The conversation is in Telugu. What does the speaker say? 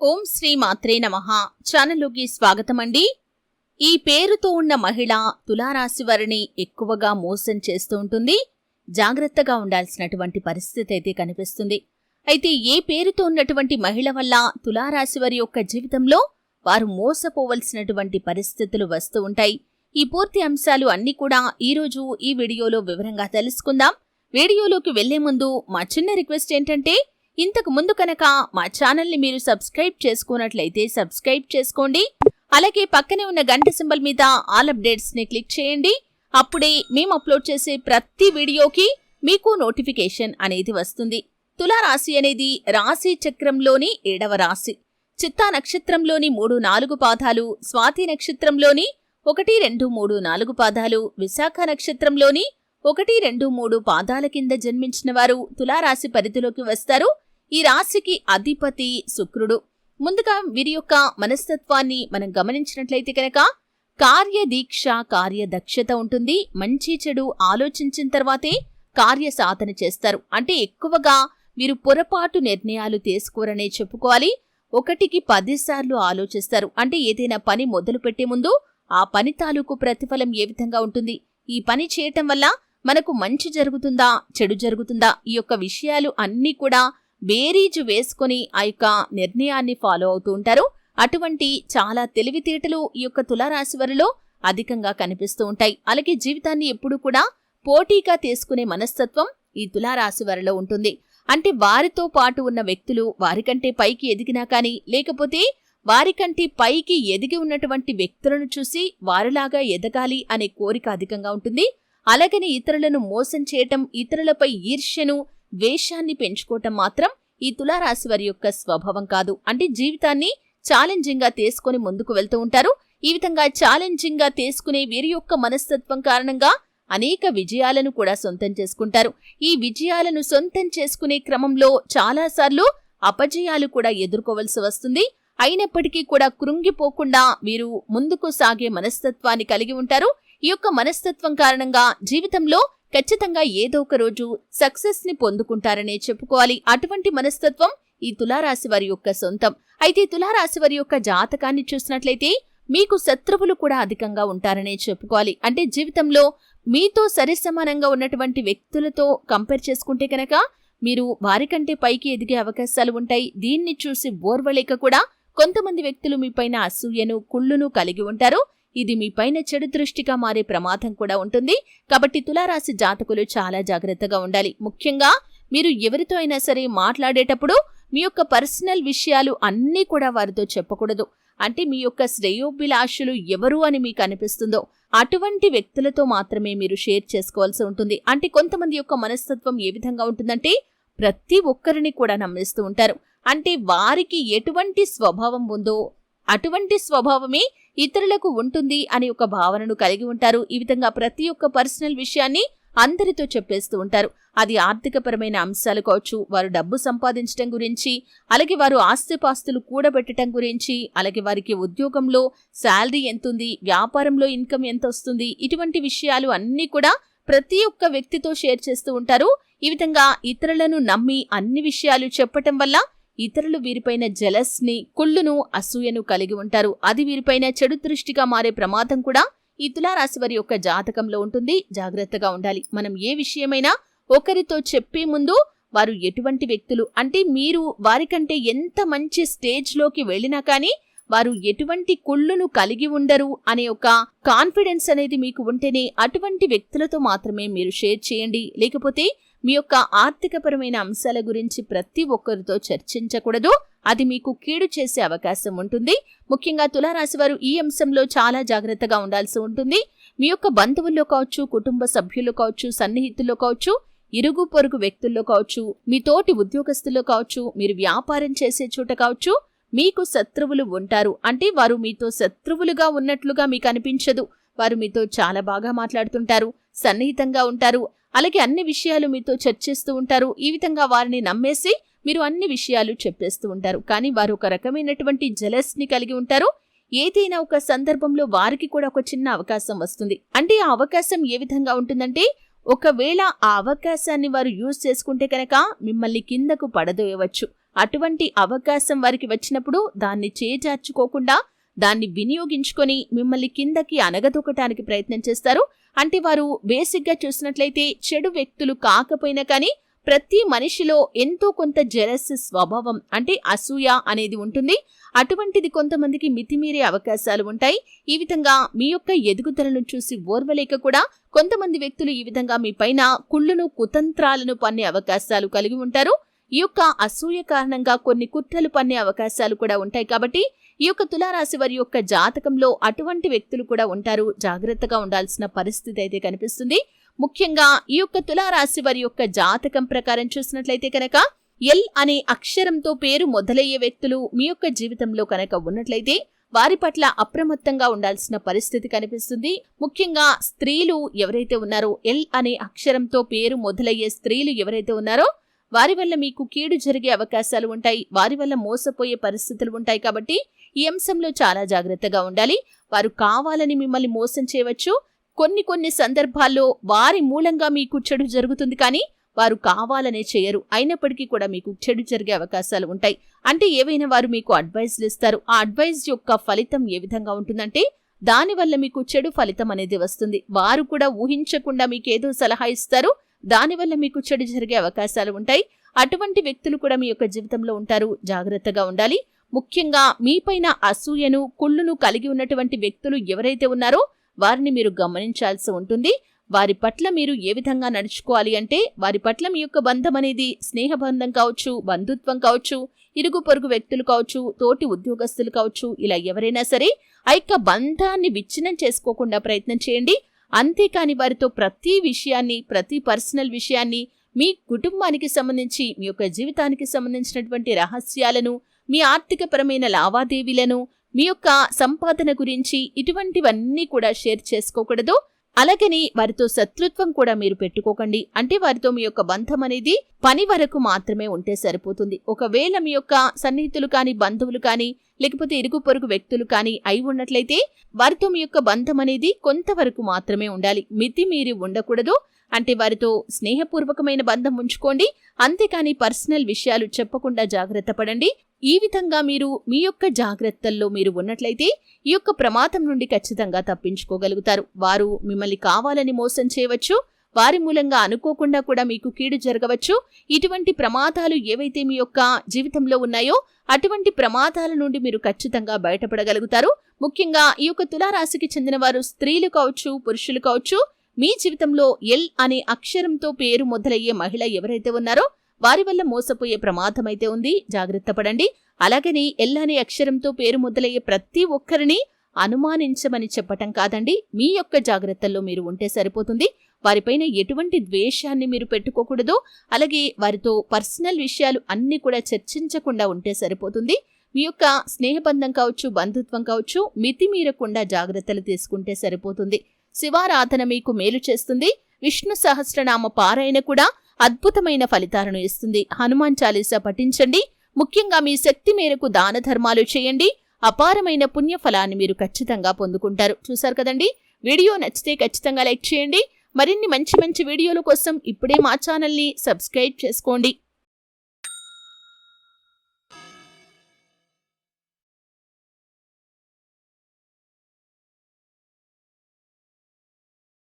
ఓం శ్రీ మాత్రే నమ. ఛానల్లోకి స్వాగతం అండి ఈ పేరుతో ఉన్న మహిళ తులారాశి వారిని ఎక్కువగా మోసం చేస్తూ ఉంటుంది. జాగ్రత్తగా ఉండాల్సినటువంటి పరిస్థితి అయితే కనిపిస్తుంది. అయితే ఏ పేరుతో ఉన్నటువంటి మహిళ వల్ల తులారాశి వారి యొక్క జీవితంలో వారు మోసపోవలసినటువంటి పరిస్థితులు వస్తూ ఉంటాయి. ఈ పూర్తి అంశాలు అన్నీ కూడా ఈరోజు ఈ వీడియోలో వివరంగా తెలుసుకుందాం. వీడియోలోకి వెళ్ళే ముందు మా చిన్న రిక్వెస్ట్ ఏంటంటే ఇంతకు ముందు కనుక మా ఛానల్ని మీరు సబ్స్క్రైబ్ చేసుకున్నట్లయితే సబ్స్క్రైబ్ చేసుకోండి. అలాగే పక్కనే ఉన్న గంట సింబల్ మీద ఆల్ అప్డేట్స్ని క్లిక్ చేయండి. అప్పుడే మేము అప్లోడ్ చేసే ప్రతి వీడియోకి మీకు నోటిఫికేషన్ అనేది వస్తుంది. తులారాశి అనేది రాశి చక్రంలోని ఏడవ రాశి. చిత్తా నక్షత్రంలోని మూడు నాలుగు పాదాలు స్వాతి నక్షత్రంలోని ఒకటి రెండు మూడు నాలుగు పాదాలు విశాఖ నక్షత్రంలోని ఒకటి రెండు మూడు పాదాల కింద జన్మించిన వారు తులారాశి పరిధిలోకి వస్తారు. ఈ రాశికి అధిపతి శుక్రుడు. ముందుగా వీరి యొక్క మనస్తత్వాన్ని మనం గమనించినట్లయితే కనుక కార్యదీక్ష కార్యదక్షత ఉంటుంది. మంచి చెడు ఆలోచించిన తర్వాతే కార్య సాధన చేస్తారు. అంటే ఎక్కువగా వీరు పొరపాటు నిర్ణయాలు తీసుకోరనే చెప్పుకోవాలి. ఒకటికి పదిసార్లు ఆలోచిస్తారు. అంటే ఏదైనా పని మొదలు పెట్టే ముందు ఆ పని తాలూకు ప్రతిఫలం ఏ విధంగా ఉంటుంది? ఈ పని చేయటం వల్ల మనకు మంచి జరుగుతుందా చెడు జరుగుతుందా? ఈ యొక్క విషయాలు అన్నీ కూడా బేరీజు వేసుకొని ఆ యొక్క నిర్ణయాన్ని ఫాలో అవుతూ ఉంటారు. అటువంటి చాలా తెలివితేటలు ఈ యొక్క తులారాశి వారిలో అధికంగా కనిపిస్తూ ఉంటాయి. అలాగే జీవితాన్ని ఎప్పుడూ కూడా పోటీగా తీసుకునే మనస్తత్వం ఈ తులారాశి వారిలో ఉంటుంది. అంటే వారితో పాటు ఉన్న వ్యక్తులు వారికంటే పైకి ఎదిగినా కానీ లేకపోతే వారికంటే పైకి ఎదిగి ఉన్నటువంటి వ్యక్తులను చూసి వారిలాగా ఎదగాలి అనే కోరిక అధికంగా ఉంటుంది. అలాగని ఇతరులను మోసం చేయటం ఇతరులపై ఈర్ష్యను ద్వేషాన్ని పెంచుకోవటం మాత్రం ఈ తులారాశి వారి యొక్క స్వభావం కాదు. అంటే జీవితాన్ని ఛాలెంజింగ్గా తీసుకుని ముందుకు వెళ్తూ ఉంటారు. ఈ విధంగా ఛాలెంజింగ్గా తీసుకునే వీరి యొక్క మనస్తత్వం కారణంగా అనేక విజయాలను కూడా సొంతం చేసుకుంటారు. ఈ విజయాలను సొంతం చేసుకునే క్రమంలో చాలాసార్లు అపజయాలు కూడా ఎదుర్కోవలసి వస్తుంది. అయినప్పటికీ కూడా కృంగిపోకుండా వీరు ముందుకు సాగే మనస్తత్వాన్ని కలిగి ఉంటారు. ఈ యొక్క మనస్తత్వం కారణంగా జీవితంలో ఖచ్చితంగా ఏదో ఒక రోజు సక్సెస్ని పొందుకుంటారనే చెప్పుకోవాలి. అటువంటి మనస్తత్వం ఈ తులారాశి వారి యొక్క సొంతం. అయితే తులారాశి వారి యొక్క జాతకాన్ని చూసినట్లయితే మీకు శత్రువులు కూడా అధికంగా ఉంటారనే చెప్పుకోవాలి. అంటే జీవితంలో మీతో సరిసమానంగా ఉన్నటువంటి వ్యక్తులతో కంపేర్ చేసుకుంటే కనుక మీరు వారికంటే పైకి ఎదిగే అవకాశాలు ఉంటాయి. దీన్ని చూసి బోర్వలేక కూడా కొంతమంది వ్యక్తులు మీపైన అసూయను కుళ్ళును కలిగి ఉంటారు. ఇది మీపైన చెడు దృష్టిగా మారే ప్రమాదం కూడా ఉంటుంది. కాబట్టి తులారాశి జాతకులు చాలా జాగ్రత్తగా ఉండాలి. ముఖ్యంగా మీరు ఎవరితో అయినా సరే మాట్లాడేటప్పుడు మీ యొక్క పర్సనల్ విషయాలు అన్నీ కూడా వారితో చెప్పకూడదు. అంటే మీ యొక్క శ్రేయోభిలాషులు ఎవరు అని మీకు అనిపిస్తుందో అటువంటి వ్యక్తులతో మాత్రమే మీరు షేర్ చేసుకోవాల్సి ఉంటుంది. అంటే కొంతమంది యొక్క మనస్తత్వం ఏ విధంగా ఉంటుందంటే ప్రతి ఒక్కరిని కూడా నమ్మిస్తూ ఉంటారు. అంటే వారికి ఎటువంటి స్వభావం ఉందో అటువంటి స్వభావమే ఇతరులకు ఉంటుంది అనే ఒక భావనను కలిగి ఉంటారు. ఈ విధంగా ప్రతి ఒక్క పర్సనల్ విషయాన్ని అందరితో చెప్పేస్తూ ఉంటారు. అది ఆర్థికపరమైన అంశాలు కావచ్చు వారు డబ్బు సంపాదించడం గురించి అలాగే వారు ఆస్తిపాస్తులు కూడబెట్టడం గురించి అలాగే వారికి ఉద్యోగంలో శాలరీ ఎంతుంది వ్యాపారంలో ఇన్కమ్ ఎంత వస్తుంది ఇటువంటి విషయాలు అన్నీ కూడా ప్రతి ఒక్క వ్యక్తితో షేర్ చేస్తూ ఉంటారు. ఈ విధంగా ఇతరులను నమ్మి అన్ని విషయాలు చెప్పటం వల్ల ఇతరులు వీరిపైన జలస్ని కుళ్ళును అసూయను కలిగి ఉంటారు. అది వీరిపైన చెడు దృష్టిగా మారే ప్రమాదం కూడా ఈ తులారాశి వారి యొక్క జాతకంలో ఉంటుంది. జాగ్రత్తగా ఉండాలి. మనం ఏ విషయమైనా ఒకరితో చెప్పే ముందు వారు ఎటువంటి వ్యక్తులు అంటే మీరు వారికంటే ఎంత మంచి స్టేజ్లోకి వెళ్ళినా కానీ వారు ఎటువంటి కుళ్ళును కలిగి ఉండరు అనే ఒక కాన్ఫిడెన్స్ అనేది మీకు ఉంటేనే అటువంటి వ్యక్తులతో మాత్రమే మీరు షేర్ చేయండి. లేకపోతే మీ యొక్క ఆర్థికపరమైన అంశాల గురించి ప్రతి ఒక్కరితో చర్చించకూడదు. అది మీకు కీడు చేసే అవకాశం ఉంటుంది. ముఖ్యంగా తులారాశి వారు ఈ అంశంలో చాలా జాగ్రత్తగా ఉండాల్సి ఉంటుంది. మీ యొక్క బంధువుల్లో కావచ్చు కుటుంబ సభ్యులు కావచ్చు సన్నిహితుల్లో కావచ్చు ఇరుగు పొరుగు వ్యక్తుల్లో కావచ్చు మీ తోటి ఉద్యోగస్తుల్లో కావచ్చు మీరు వ్యాపారం చేసే చోట కావచ్చు మీకు శత్రువులు ఉంటారు. అంటే వారు మీతో శత్రువులుగా ఉన్నట్లుగా మీకు అనిపించదు. వారు మీతో చాలా బాగా మాట్లాడుతుంటారు సన్నిహితంగా ఉంటారు. అలాగే అన్ని విషయాలు మీతో చర్చిస్తూ ఉంటారు. ఈ విధంగా వారిని నమ్మేసి మీరు అన్ని విషయాలు చెప్పేస్తూ ఉంటారు. కానీ వారు ఒక రకమైనటువంటి జలస్ని కలిగి ఉంటారు. ఏదైనా ఒక సందర్భంలో వారికి కూడా ఒక చిన్న అవకాశం వస్తుంది. అంటే ఆ అవకాశం ఏ విధంగా ఉంటుందంటే ఒకవేళ ఆ అవకాశాన్ని వారు యూజ్ చేసుకుంటే కనుక మిమ్మల్ని కిందకు పడదోయవచ్చు. అటువంటి అవకాశం వారికి వచ్చినప్పుడు దాన్ని చేజార్చుకోకుండా దాన్ని వినియోగించుకొని మిమ్మల్ని కిందకి అనగదొక్కటానికి ప్రయత్నం చేస్తారు. అంటే వారు బేసిక్గా చూసినట్లయితే చెడు వ్యక్తులు కాకపోయినా కానీ ప్రతి మనిషిలో ఎంతో కొంత జెలస్ స్వభావం అంటే అసూయ అనేది ఉంటుంది. అటువంటిది కొంతమందికి మితిమీరే అవకాశాలు ఉంటాయి. ఈ విధంగా మీ యొక్క ఎదుగుదలను చూసి ఓర్వలేక కూడా కొంతమంది వ్యక్తులు ఈ విధంగా మీ పైన కుళ్ళును కుతంత్రాలను పన్నే అవకాశాలు కలిగి ఉంటారు. ఈ యొక్క అసూయ కారణంగా కొన్ని కుట్రలు పన్నే అవకాశాలు కూడా ఉంటాయి కాబట్టి ఈ యొక్క తులారాశి వారి యొక్క జాతకంలో అటువంటి వ్యక్తులు కూడా ఉంటారు. జాగ్రత్తగా ఉండాల్సిన పరిస్థితి అయితే కనిపిస్తుంది. ముఖ్యంగా ఈ యొక్క తులారాశి వారి యొక్క జాతకం ప్రకారం చూసినట్లయితే కనుక ఎల్ అనే అక్షరంతో పేరు మొదలయ్యే వ్యక్తులు మీ యొక్క జీవితంలో కనుక ఉన్నట్లయితే వారి పట్ల అప్రమత్తంగా ఉండాల్సిన పరిస్థితి కనిపిస్తుంది. ముఖ్యంగా స్త్రీలు ఎవరైతే ఉన్నారో ఎల్ అనే అక్షరంతో పేరు మొదలయ్యే స్త్రీలు ఎవరైతే ఉన్నారో వారి వల్ల మీకు కీడు జరిగే అవకాశాలు ఉంటాయి. వారి వల్ల మోసపోయే పరిస్థితులు ఉంటాయి కాబట్టి ఈ అంశంలో చాలా జాగ్రత్తగా ఉండాలి. వారు కావాలని మిమ్మల్ని మోసం చేయవచ్చు. కొన్ని కొన్ని సందర్భాల్లో వారి మూలంగా మీకు చెడు జరుగుతుంది కానీ వారు కావాలనే చేయరు. అయినప్పటికీ కూడా మీకు చెడు జరిగే అవకాశాలు ఉంటాయి. అంటే ఏవైనా వారు మీకు అడ్వైజ్లు ఇస్తారు. ఆ అడ్వైజ్ యొక్క ఫలితం ఏ విధంగా ఉంటుందంటే దానివల్ల మీకు చెడు ఫలితం అనేది వస్తుంది. వారు కూడా ఊహించకుండా మీకు ఏదో సలహా ఇస్తారు. దానివల్ల మీకు చెడు జరిగే అవకాశాలు ఉంటాయి. అటువంటి వ్యక్తులు కూడా మీ యొక్క జీవితంలో ఉంటారు. జాగ్రత్తగా ఉండాలి. ముఖ్యంగా మీపైన అసూయను కుళ్ళును కలిగి ఉన్నటువంటి వ్యక్తులు ఎవరైతే ఉన్నారో వారిని మీరు గమనించాల్సి ఉంటుంది. వారి పట్ల మీరు ఏ విధంగా నడుచుకోవాలి అంటే వారి పట్ల మీ యొక్క బంధం అనేది స్నేహబంధం కావచ్చు బంధుత్వం కావచ్చు ఇరుగు పొరుగు వ్యక్తులు కావచ్చు తోటి ఉద్యోగస్తులు కావచ్చు ఇలా ఎవరైనా సరే ఆ యొక్క బంధాన్ని విచ్ఛిన్నం చేసుకోకుండా ప్రయత్నం చేయండి. అంతేకాని వారితో ప్రతి విషయాన్ని ప్రతి పర్సనల్ విషయాన్ని మీ కుటుంబానికి సంబంధించి మీ యొక్క జీవితానికి సంబంధించినటువంటి రహస్యాలను మీ ఆర్థికపరమైన లావాదేవీలను మీ యొక్క సంపాదన గురించి ఇటువంటివన్నీ కూడా షేర్ చేసుకోకూడదు. అలాగని వారితో శత్రుత్వం కూడా మీరు పెట్టుకోకండి. అంటే వారితో మీ యొక్క బంధం అనేది పని వరకు మాత్రమే ఉంటే సరిపోతుంది. ఒకవేళ మీ యొక్క సన్నిహితులు కానీ బంధువులు కానీ లేకపోతే ఇరుగు పొరుగు వ్యక్తులు కానీ అయి ఉన్నట్లయితే వారితో మీ యొక్క బంధం అనేది కొంతవరకు మాత్రమే ఉండాలి. మితి మీరి ఉండకూడదు. అంటే వారితో స్నేహపూర్వకమైన బంధం ఉంచుకోండి. అంతేకాని పర్సనల్ విషయాలు చెప్పకుండా జాగ్రత్త పడండి. ఈ విధంగా మీరు మీ యొక్క జాగ్రత్తల్లో మీరు ఉన్నట్లయితే ఈ యొక్క ప్రమాదం నుండి ఖచ్చితంగా తప్పించుకోగలుగుతారు. వారు మిమ్మల్ని కావాలని మోసం చేయవచ్చు. వారి మూలంగా అనుకోకుండా కూడా మీకు కీడు జరగవచ్చు. ఇటువంటి ప్రమాదాలు ఏవైతే మీ యొక్క జీవితంలో ఉన్నాయో అటువంటి ప్రమాదాల నుండి మీరు ఖచ్చితంగా బయటపడగలుగుతారు. ముఖ్యంగా ఈ యొక్క తులారాశికి చెందిన వారు స్త్రీలు కావచ్చు పురుషులు కావచ్చు మీ జీవితంలో ఎల్ అనే అక్షరంతో పేరు మొదలయ్యే మహిళ ఎవరైతే ఉన్నారో వారి వల్ల మోసపోయే ప్రమాదం అయితే ఉంది. జాగ్రత్త పడండి. అలాగని ఎల్ అనే అక్షరంతో పేరు మొదలయ్యే ప్రతి ఒక్కరిని అనుమానించమని చెప్పటం కాదండి. మీ యొక్క జాగ్రత్తల్లో మీరు ఉంటే సరిపోతుంది. వారిపైన ఎటువంటి ద్వేషాన్ని మీరు పెట్టుకోకూడదు. అలాగే వారితో పర్సనల్ విషయాలు అన్ని కూడా చర్చించకుండా ఉంటే సరిపోతుంది. మీ యొక్క స్నేహబంధం కావచ్చు బంధుత్వం కావచ్చు మితిమీరకుండా జాగ్రత్తలు తీసుకుంటే సరిపోతుంది. శివారాధన మీకు మేలు చేస్తుంది. విష్ణు సహస్రనామ పారాయణ కూడా అద్భుతమైన ఫలితాలను ఇస్తుంది. హనుమాన్ చాలీసా పఠించండి. ముఖ్యంగా మీ శక్తి మేరకు దాన ధర్మాలు చేయండి. అపారమైన పుణ్యఫలాన్ని మీరు ఖచ్చితంగా పొందుకుంటారు. చూసారు కదండి? వీడియో నచ్చితే ఖచ్చితంగా లైక్ చేయండి. మరిన్ని మంచి మంచి వీడియోల కోసం ఇప్పుడే మా ఛానల్ని సబ్స్క్రైబ్ చేసుకోండి.